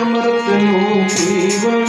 અમૃતનું જીવન